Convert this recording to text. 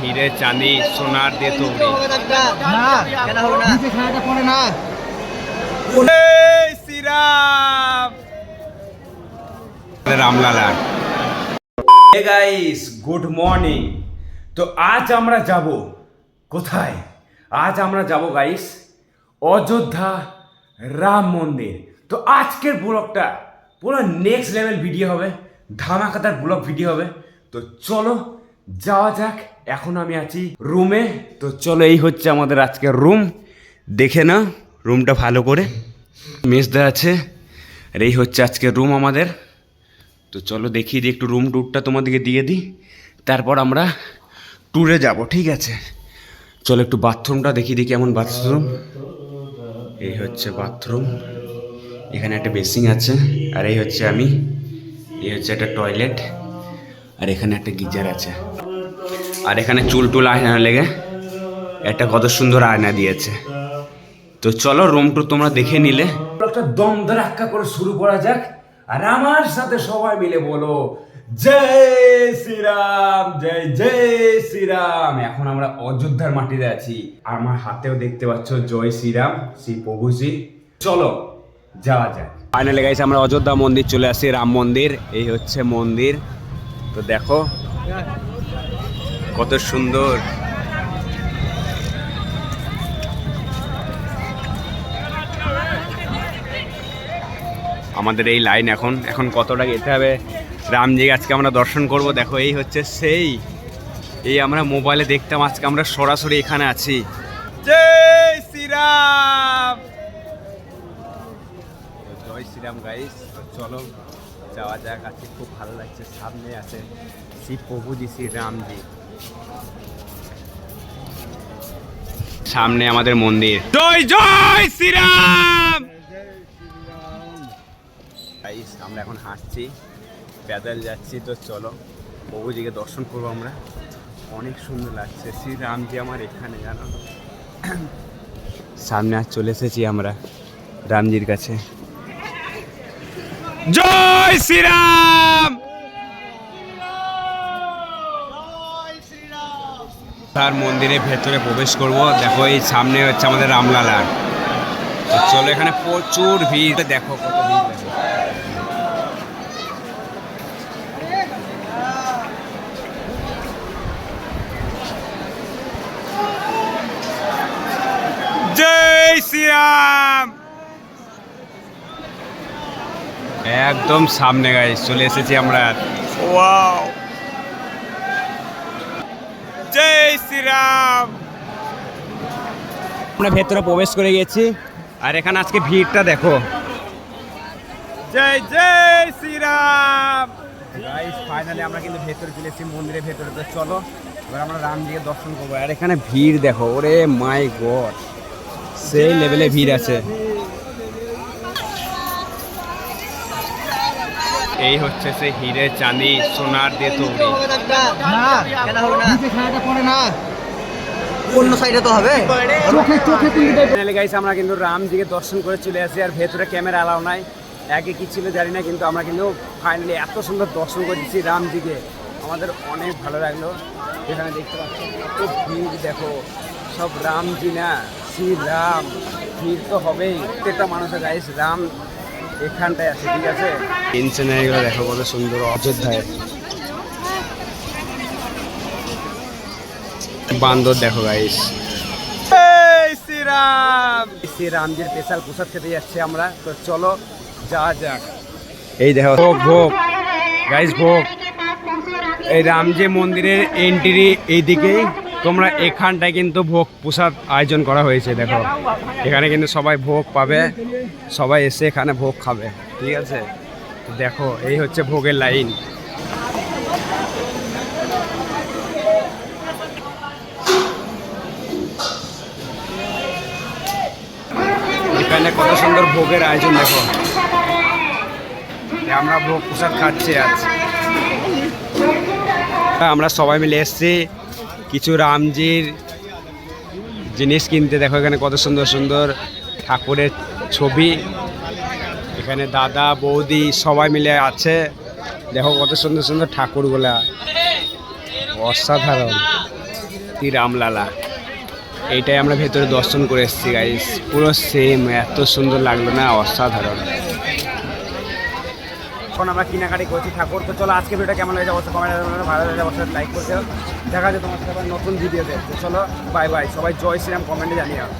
হিরে চাঁদি, সোনার দিয়ে Shriram Ramlala guys good morning তো আজ আমরা যাব কোথায়? আজ আমরা যাব গাইস অযোধ্যা রাম মন্দির। তো আজকের ব্লগটা পুরো নেক্সট লেভেল ভিডিও হবে ধামাকাতার ব্লগ ভিডিও হবে। তো চলো যাওয়া যাক, এখন আমি আছি রুমে তো চলো, এই হচ্ছে আমাদের আজকের রুম দেখে না রুমটা ভালো করে। মেজদা আছে, আর এই হচ্ছে আজকের রুম আমাদের। তো চলো দেখিয়ে দিই একটু রুম ট্যুরটা তোমাদেরকে দিয়ে দিই। তারপর আমরা ট্যুরে যাব, ঠিক আছে? চলো, একটু বাথরুমটা দেখিয়ে দিই কেমন বাথরুম এই হচ্ছে বাথরুম এখানে একটা বেসিং আছে, আর এই হচ্ছে আমি, এই হচ্ছে একটা টয়লেট আর এখানে একটা গিজার আছে। আর এখানে চুল টুল আয়না লেগে একটা কত সুন্দর আয়না দিয়েছে। তো চলো রুম টুর তোমরা দেখে নিলে। একটা দম ধাক্কা করে শুরু করা যাক আর আমার সাথে সবাই মিলে বলো, জয় শ্রীরাম, জয় জয় শ্রীরাম। এখন আমরা অযোধ্যার মাটিতে আছি। আমার হাতেও দেখতে পাচ্ছ, জয় শ্রীরাম, শ্রী প্রভুজি চলো, যাওয়া যাক। ফাইনালি গাইছে আমরা অযোধ্যা মন্দির, চলে আসি রাম মন্দির। এই হচ্ছে মন্দির। তো দেখো, কত সুন্দর। আমাদের এই লাইন এখন এখন কতটা যেতে হবে? রামজি, আজকে আমরা দর্শন করব। দেখো, এই হচ্ছে সেই। এই আমরা মোবাইলে দেখতাম, আজকে আমরা সরাসরি এখানে আছি। জয় শ্রীরাম! জয় শ্রীরাম গাইস চলো। যাওয়া যাক, আজকে খুব ভালো লাগছে। সামনে আছে শ্রী প্রভুজি, শ্রী রামজি। সামনে আমাদের মন্দির। জয় জয় শ্রীরাম আমরা এখন হাঁটছি, প্যাদাল যাচ্ছি, তো চলো প্রভুজিকে দর্শন করব আমরা। অনেক সুন্দর লাগছে। শ্রীরামজি আমার এখানে, জানো? সামনে আর চলে এসেছি আমরা রামজির কাছে। জয়! শ্রীরাম। তার মন্দিরের ভেতরে প্রবেশ করব। দেখো, এই সামনে হচ্ছে আমাদের রামলালা। চলো, এখানে প্রচুর ভিড়। দেখো কত ভিড় জয় শ্রীরাম। একদম সামনে গাই চলে এসেছি আমরা। ওয়াও জয় শ্রীরাম! আমরা ভেতরে প্রবেশ করে গেছি। আর এখানে আজকে ভিড়টা দেখো। জয় জয় শ্রীরাম! গাইস ফাইনালি আমরা কিন্তু ভেতরে চলে এসেছি মন্দিরের ভেতরে। তো চলো এবার আমরা রামজিকে দর্শন করব। আর এখানে ভিড় দেখো ওরে মাই গড সেই লেভেলে ভিড় আছে। এই হচ্ছে সে হিরে চাঁদি সোনার দিয়ে তৈরি। অন্য সাইডে তো হবে। গাইস আমরা কিন্তু রামজিকে দর্শন করে চলে আসি আর ভেতরে ক্যামেরা অ্যালাউ নাই। আগে কি ছিল জানি না কিন্তু আমরা কিন্তু ফাইনালি এত সুন্দর দর্শন করেছি রামজিকে। আমাদের অনেক ভালো লাগল। এখানে দেখতে পাচ্ছি কত ভিড় দেখো। সব রামজি না শ্রী রাম ভিড় তো হবেই। প্রত্যেকটা মানুষের গাইস রাম এখানটায় আছে ঠিক আছে? ইনসেনারিগুলো দেখো কত সুন্দর অযোধ্যায়। বান্দর দেখো গাইস শ্রীরাম! স্পেশাল প্রসাদ খেতে যাচ্ছি আমরা তো চলো যাওয়া যাক। এই দেখো ভোগ ভোগ। গাইস ভোগ। এই রামজি মন্দিরের এন্ট্রি এইদিকেই। তোমরা এখানটায় কিন্তু ভোগ প্রসাদ আয়োজন করা হয়েছে, দেখো। এখানে কিন্তু সবাই ভোগ পাবে, সবাই এসে এখানে ভোগ খাবে, ঠিক আছে? দেখো, এই হচ্ছে ভোগের লাইন। এখানে কত সুন্দর ভোগের আয়োজন, দেখো। আমরা ভোগ প্রসাদ খাচ্ছি আজ। আমরা সবাই মিলে এসেছি কিছু রামজির জিনিস কিনতে, দেখো এখানে কত সুন্দর সুন্দর ঠাকুরের ছবি। এখানে দাদা, বৌদি সবাই মিলে আছে। দেখো কত সুন্দর সুন্দর ঠাকুরগুলা। অসাধারণ। কি রামলালা। এইটাই আমরা ভেতরে দর্শন করে এসেছি গাইস পুরো সেম এত সুন্দর লাগল না? অসাধারণ। এখন আমরা কেনাকাটি করছি ঠাকুর। তো চলো আজকে ভিডিওটা কেমন হয়েছে অবশ্যই কমেন্ট ভালো হয়েছে অবশ্যই লাইক করতে দেখা যায় তোমার সাথে নতুন ভিডিওতে চলো বাই বাই সবাই জয় শ্রীরাম কমেন্টে জানিও।